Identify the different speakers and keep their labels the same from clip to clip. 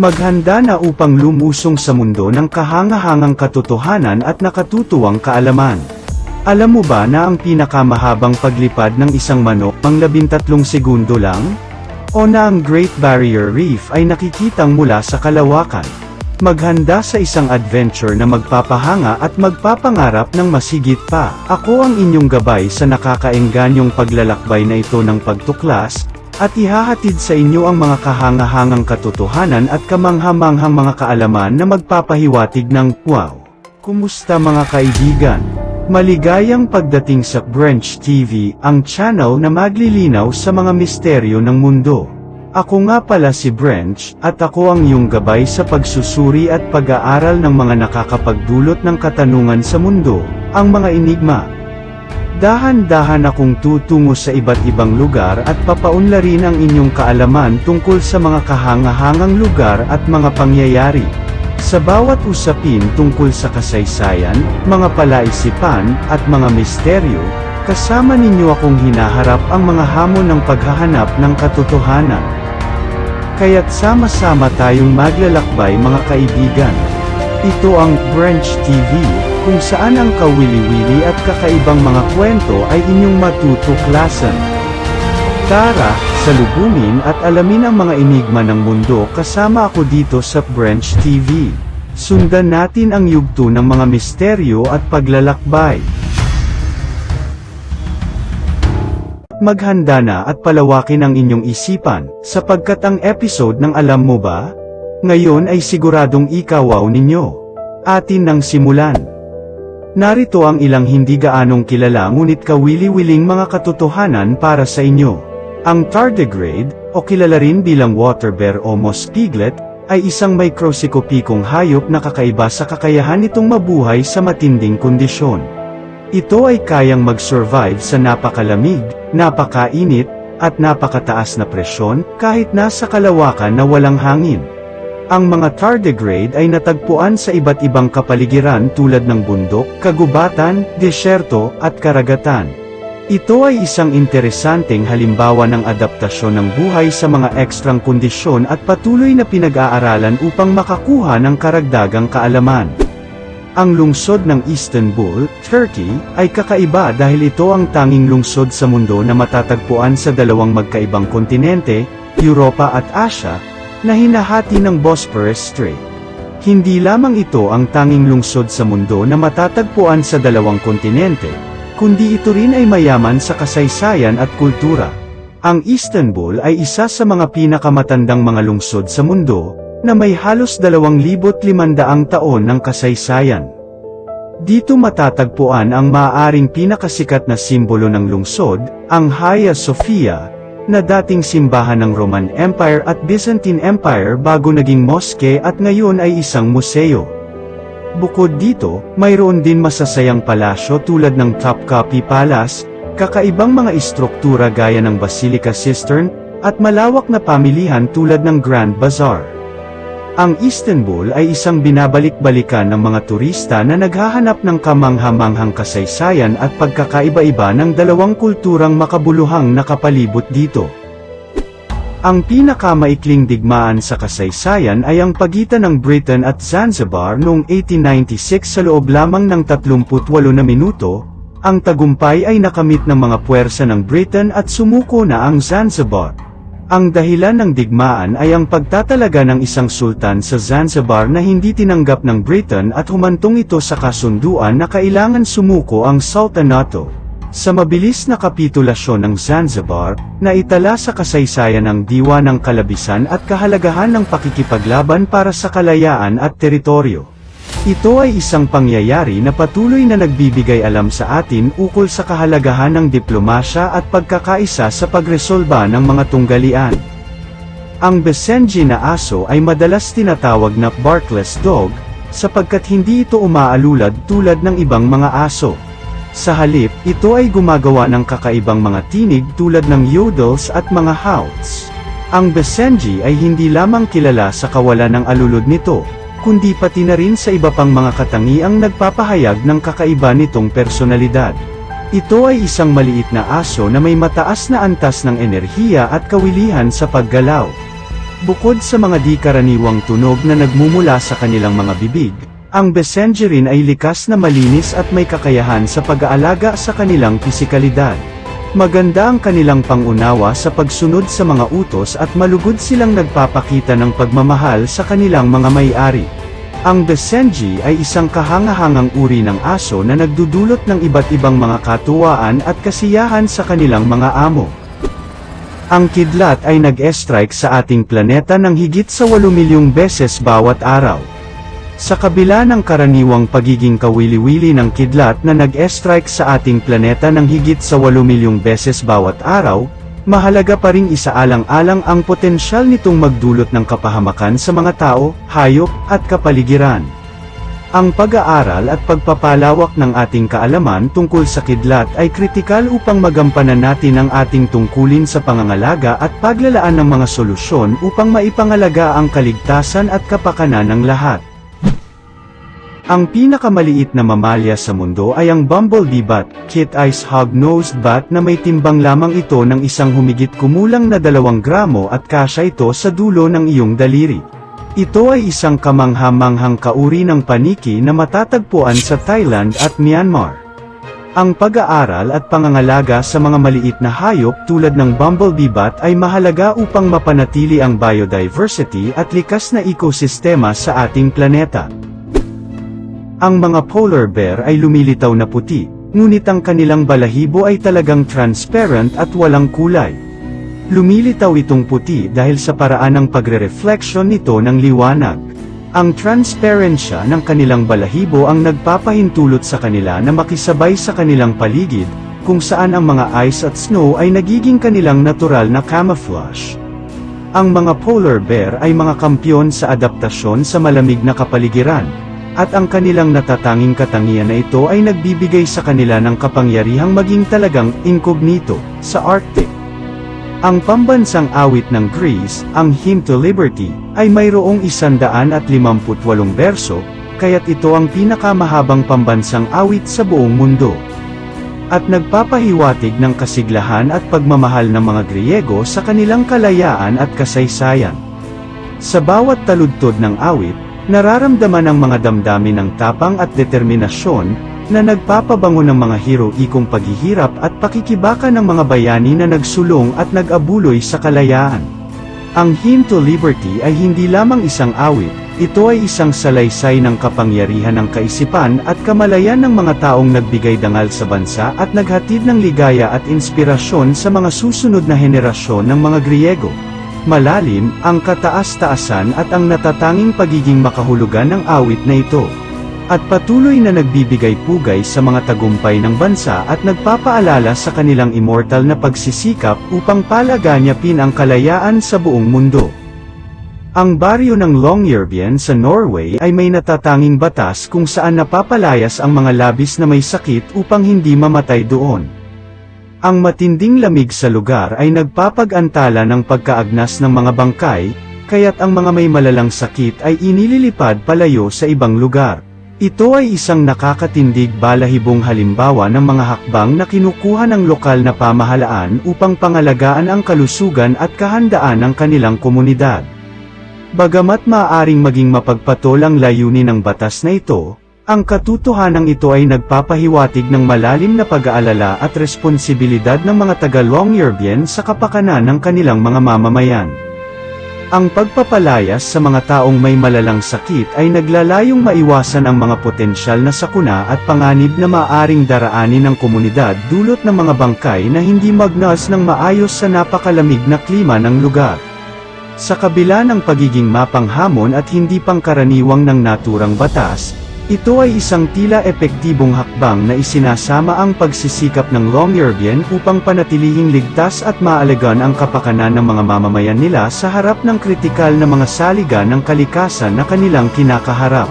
Speaker 1: Maghanda na upang lumusong sa mundo ng kahangahangang katotohanan at nakatutuwang kaalaman. Alam mo ba na ang pinakamahabang paglipad ng isang manok ang 13 segundo lang? O na ang Great Barrier Reef ay nakikitang mula sa kalawakan? Maghanda sa isang adventure na magpapahanga at magpapangarap ng masigit pa. Ako ang inyong gabay sa nakakaengganyong paglalakbay na ito ng pagtuklas, at ihahatid sa inyo ang mga kahangahangang katotohanan at kamanghamanghang mga kaalaman na magpapahiwatig ng wow. Kumusta mga kaibigan? Maligayang pagdating sa Branch TV, ang channel na maglilinaw sa mga misteryo ng mundo. Ako nga pala si Branch, at ako ang iyong gabay sa pagsusuri at pag-aaral ng mga nakakapagdulot ng katanungan sa mundo, ang mga enigma. Dahan-dahan akong tutungo sa iba't ibang lugar at papaunlarin ang inyong kaalaman tungkol sa mga kahangahangang lugar at mga pangyayari. Sa bawat usapin tungkol sa kasaysayan, mga palaisipan, at mga misteryo, kasama ninyo akong hinaharap ang mga hamon ng paghahanap ng katotohanan. Kaya't sama-sama tayong maglalakbay mga kaibigan. Ito ang Branch TV, kung saan ang kawili-wili at kakaibang mga kwento ay inyong matutuklasan. Tara, salubungin at alamin ang mga enigma ng mundo kasama ako dito sa Branch TV. Sundan natin ang yugto ng mga misteryo at paglalakbay. Maghanda na at palawakin ang inyong isipan, sapagkat ang episode ng Alam Mo Ba? Ngayon ay siguradong ikawaw ninyo. Atin nang simulan. Narito ang ilang hindi gaanong kilala ngunit kawili-wiling mga katotohanan para sa inyo. Ang tardigrade, o kilala rin bilang water bear o moss piglet, ay isang microscopikong hayop na kakaiba sa kakayahan nitong mabuhay sa matinding kondisyon. Ito ay kayang mag-survive sa napakalamig, napakainit, at napakataas na presyon, kahit nasa kalawakan na walang hangin. Ang mga tardigrade ay natagpuan sa iba't ibang kapaligiran tulad ng bundok, kagubatan, desyerto, at karagatan. Ito ay isang interesanteng halimbawa ng adaptasyon ng buhay sa mga ekstrang kondisyon at patuloy na pinag-aaralan upang makakuha ng karagdagang kaalaman. Ang lungsod ng Istanbul, Turkey, ay kakaiba dahil ito ang tanging lungsod sa mundo na matatagpuan sa dalawang magkaibang kontinente, Europa at Asia, na hinahati ng Bosphorus Strait. Hindi lamang ito ang tanging lungsod sa mundo na matatagpuan sa dalawang kontinente, kundi ito rin ay mayaman sa kasaysayan at kultura. Ang Istanbul ay isa sa mga pinakamatandang mga lungsod sa mundo, na may halos 2,500 taon ng kasaysayan. Dito matatagpuan ang maaaring pinakasikat na simbolo ng lungsod, ang Hagia Sophia, na dating simbahan ng Roman Empire at Byzantine Empire bago naging moske at ngayon ay isang museo. Bukod dito, mayroon din masasayang palasyo tulad ng Topkapi Palace, kakaibang mga istruktura gaya ng Basilica Cistern, at malawak na pamilihan tulad ng Grand Bazaar. Ang Istanbul ay isang binabalik-balikan ng mga turista na naghahanap ng kamanghamanghang kasaysayan at pagkakaiba-iba ng dalawang kulturang makabuluhang nakapalibot dito. Ang pinakamaikling digmaan sa kasaysayan ay ang pagitan ng Britain at Zanzibar noong 1896 sa loob lamang ng 38 na minuto, ang tagumpay ay nakamit ng mga puwersa ng Britain at sumuko na ang Zanzibar. Ang dahilan ng digmaan ay ang pagtatalaga ng isang sultan sa Zanzibar na hindi tinanggap ng Britain at humantong ito sa kasunduan na kailangan sumuko ang sultanato. Sa mabilis na kapitulasyon ng Zanzibar, naitala sa kasaysayan ang diwa ng kalabisan at kahalagahan ng pakikipaglaban para sa kalayaan at teritoryo. Ito ay isang pangyayari na patuloy na nagbibigay alam sa atin ukol sa kahalagahan ng diplomasya at pagkakaisa sa pagresolba ng mga tunggalian. Ang Besenji na aso ay madalas tinatawag na barkless dog, sapagkat hindi ito umaalulad tulad ng ibang mga aso. Sa halip, ito ay gumagawa ng kakaibang mga tinig tulad ng yodels at mga howls. Ang Besenji ay hindi lamang kilala sa kawalan ng alulod nito, kundi pati na rin sa iba pang mga katangiang nagpapahayag ng kakaiba nitong personalidad. Ito ay isang maliit na aso na may mataas na antas ng enerhiya at kawilihan sa paggalaw. Bukod sa mga di karaniwang tunog na nagmumula sa kanilang mga bibig, ang Besenji rin ay likas na malinis at may kakayahan sa pag-aalaga sa kanilang pisikalidad. Maganda ang kanilang pangunawa sa pagsunod sa mga utos at malugod silang nagpapakita ng pagmamahal sa kanilang mga may-ari. Ang Besenji ay isang kahangahangang uri ng aso na nagdudulot ng iba't ibang mga katuwaan at kasiyahan sa kanilang mga amo. Ang kidlat ay nag-e-strike sa ating planeta ng higit sa 8 milyong beses bawat araw. Sa kabila ng karaniwang pagiging kawili-wili ng kidlat na nag-e-strike sa ating planeta ng higit sa 8 milyong beses bawat araw, mahalaga pa ring isaalang-alang ang potensyal nitong magdulot ng kapahamakan sa mga tao, hayop, at kapaligiran. Ang pag-aaral at pagpapalawak ng ating kaalaman tungkol sa kidlat ay kritikal upang magampanan natin ang ating tungkulin sa pangangalaga at paglalaan ng mga solusyon upang maipangalaga ang kaligtasan at kapakanan ng lahat. Ang pinakamaliit na mamalya sa mundo ay ang bumblebee bat, kit ice hog-nosed bat na may timbang lamang ito ng isang humigit kumulang na dalawang gramo at kasya ito sa dulo ng iyong daliri. Ito ay isang kamanghamanghang kauri ng paniki na matatagpuan sa Thailand at Myanmar. Ang pag-aaral at pangangalaga sa mga maliit na hayop tulad ng bumblebee bat ay mahalaga upang mapanatili ang biodiversity at likas na ekosistema sa ating planeta. Ang mga polar bear ay lumilitaw na puti, ngunit ang kanilang balahibo ay talagang transparent at walang kulay. Lumilitaw itong puti dahil sa paraan ng pagre-reflection nito ng liwanag. Ang transparensya ng kanilang balahibo ang nagpapahintulot sa kanila na makisabay sa kanilang paligid, kung saan ang mga ice at snow ay nagiging kanilang natural na camouflage. Ang mga polar bear ay mga kampyon sa adaptasyon sa malamig na kapaligiran, at ang kanilang natatanging katangian na ito ay nagbibigay sa kanila ng kapangyarihang maging talagang incognito sa Arctic. Ang pambansang awit ng Greece, ang Hymn to Liberty, ay mayroong 158 berso, kaya't ito ang pinakamahabang pambansang awit sa buong mundo. At nagpapahiwatig ng kasiglahan at pagmamahal ng mga Griego sa kanilang kalayaan at kasaysayan. Sa bawat taludtod ng awit, nararamdaman ang mga damdamin ng tapang at determinasyon, na nagpapabango ng mga hero-ikong paghihirap at pakikibaka ng mga bayani na nagsulong at nag-abuloy sa kalayaan. Ang Hymn to Liberty ay hindi lamang isang awit, ito ay isang salaysay ng kapangyarihan ng kaisipan at kamalayan ng mga taong nagbigay dangal sa bansa at naghatid ng ligaya at inspirasyon sa mga susunod na henerasyon ng mga Griego. Malalim, ang kataas-taasan at ang natatanging pagiging makahulugan ng awit na ito at patuloy na nagbibigay pugay sa mga tagumpay ng bansa at nagpapaalala sa kanilang immortal na pagsisikap upang palaganyapin ang kalayaan sa buong mundo. Ang baryo ng Longyearbyen sa Norway ay may natatanging batas kung saan napapalayas ang mga labis na may sakit upang hindi mamatay doon. Ang matinding lamig sa lugar ay nagpapag-antala ng pagkaagnas ng mga bangkay, kaya't ang mga may malalang sakit ay inililipad palayo sa ibang lugar. Ito ay isang nakakatindig balahibong halimbawa ng mga hakbang na kinukuha ng lokal na pamahalaan upang pangalagaan ang kalusugan at kahandaan ng kanilang komunidad. Bagamat maaaring maging mapagpatol ang layunin ng batas na ito, ang katotohanan ito ay nagpapahiwatig ng malalim na pag-aalala at responsibilidad ng mga taga-Longyearbyen sa kapakanan ng kanilang mga mamamayan. Ang pagpapalayas sa mga taong may malalang sakit ay naglalayong maiwasan ang mga potensyal na sakuna at panganib na maaring daraanin ng komunidad dulot ng mga bangkay na hindi magnas ng maayos sa napakalamig na klima ng lugar. Sa kabila ng pagiging mapanghamon at hindi pangkaraniwang ng naturang batas, ito ay isang tila epektibong hakbang na isinasama ang pagsisikap ng Longyearbyen upang panatilihing ligtas at maalagan ang kapakanan ng mga mamamayan nila sa harap ng kritikal na mga saligan ng kalikasan na kanilang kinakaharap.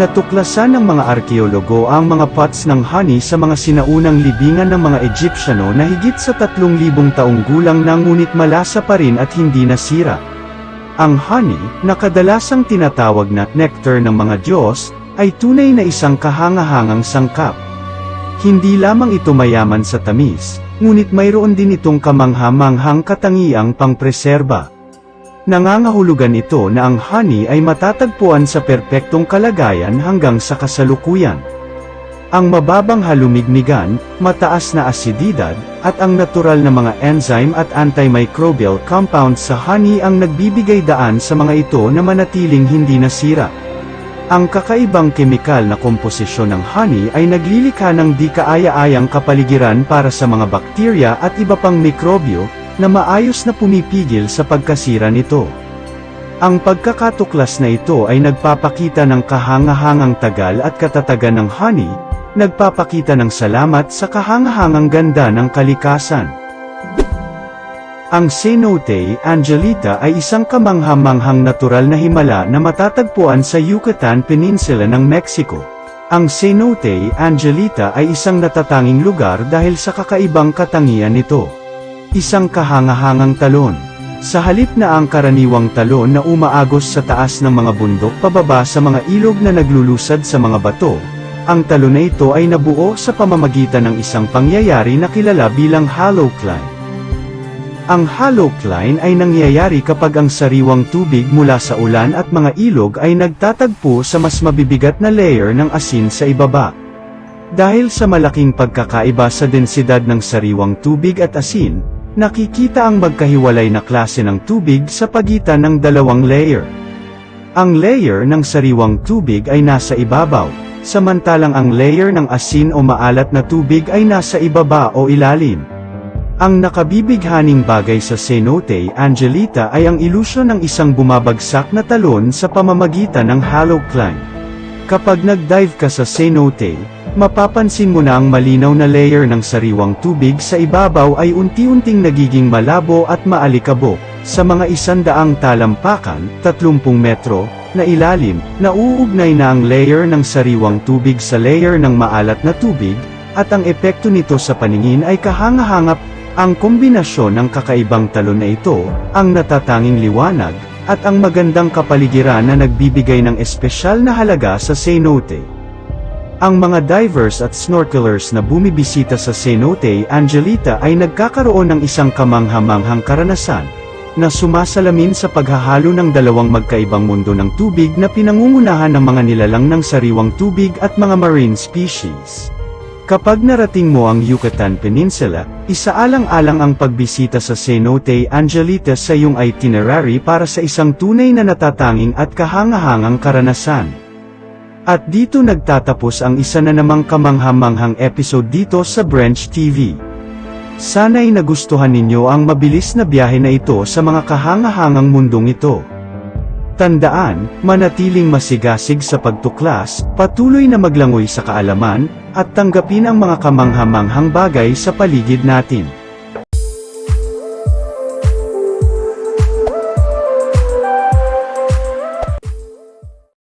Speaker 1: Natuklasan ng mga arkeologo ang mga pots ng honey sa mga sinaunang libingan ng mga Egyptiano na higit sa 3,000 taong gulang na ngunit malasa pa rin at hindi nasira. Ang honey, na kadalasang tinatawag na nectar ng mga Diyos, ay tunay na isang kahangahangang sangkap. Hindi lamang ito mayaman sa tamis, ngunit mayroon din itong kamanghamanghang katangiang pangpreserba. Nangangahulugan ito na ang honey ay matatagpuan sa perpektong kalagayan hanggang sa kasalukuyan. Ang mababang halumigmigan, mataas na asididad, at ang natural na mga enzyme at antimicrobial compounds sa honey ang nagbibigay daan sa mga ito na manatiling hindi nasira. Ang kakaibang kemikal na komposisyon ng honey ay naglilikha ng di kaaya-ayang kapaligiran para sa mga bakterya at iba pang mikrobyo, na maayos na pumipigil sa pagkasira nito. Ang pagkakatuklas na ito ay nagpapakita ng kahangahangang tagal at katatagan ng honey, nagpapakita ng salamat sa kahangahangang ganda ng kalikasan. Ang Cenote Angelita ay isang kamanghamanghang natural na himala na matatagpuan sa Yucatan Peninsula ng Mexico. Ang Cenote Angelita ay isang natatanging lugar dahil sa kakaibang katangian nito. Isang kahangahangang talon. Sa halip na ang karaniwang talon na umaagos sa taas ng mga bundok pababa sa mga ilog na naglulusad sa mga bato, ang talon na ito ay nabuo sa pamamagitan ng isang pangyayari na kilala bilang hollow climb. Ang hollow climb ay nangyayari kapag ang sariwang tubig mula sa ulan at mga ilog ay nagtatagpo sa mas mabibigat na layer ng asin sa ibaba. Dahil sa malaking pagkakaiba sa densidad ng sariwang tubig at asin, nakikita ang magkahiwalay na klase ng tubig sa pagitan ng dalawang layer. Ang layer ng sariwang tubig ay nasa ibabaw, samantalang ang layer ng asin o maalat na tubig ay nasa ibaba o ilalim. Ang nakabibighaning bagay sa cenote Angelita ay ang ilusyon ng isang bumabagsak na talon sa pamamagitan ng hollow climb. Kapag nag-dive ka sa cenote, mapapansin mo na ang malinaw na layer ng sariwang tubig sa ibabaw ay unti-unting nagiging malabo at maalikabok. Sa mga isandaang talampakan, 30 metro, na ilalim, nauugnay na ang layer ng sariwang tubig sa layer ng maalat na tubig, at ang epekto nito sa paningin ay kahanga-hangap. Ang kombinasyon ng kakaibang talon na ito, ang natatanging liwanag, at ang magandang kapaligiran na nagbibigay ng espesyal na halaga sa cenote. Ang mga divers at snorkelers na bumibisita sa cenote Angelita ay nagkakaroon ng isang kamanghamanghang karanasan, na sumasalamin sa paghahalo ng dalawang magkaibang mundo ng tubig na pinangungunahan ng mga nilalang ng sariwang tubig at mga marine species. Kapag narating mo ang Yucatan Peninsula, isaalang-alang ang pagbisita sa Cenote Angelita sa iyong itinerary para sa isang tunay na natatanging at kahangahangang karanasan. At dito nagtatapos ang isa na namang kamanghamanghang episode dito sa Branch TV. Sana'y nagustuhan ninyo ang mabilis na biyahe na ito sa mga kahangahangang mundong ito. Tandaan, manatiling masigasig sa pagtuklas, patuloy na maglangoy sa kaalaman, at tanggapin ang mga kamanghamanghang bagay sa paligid natin.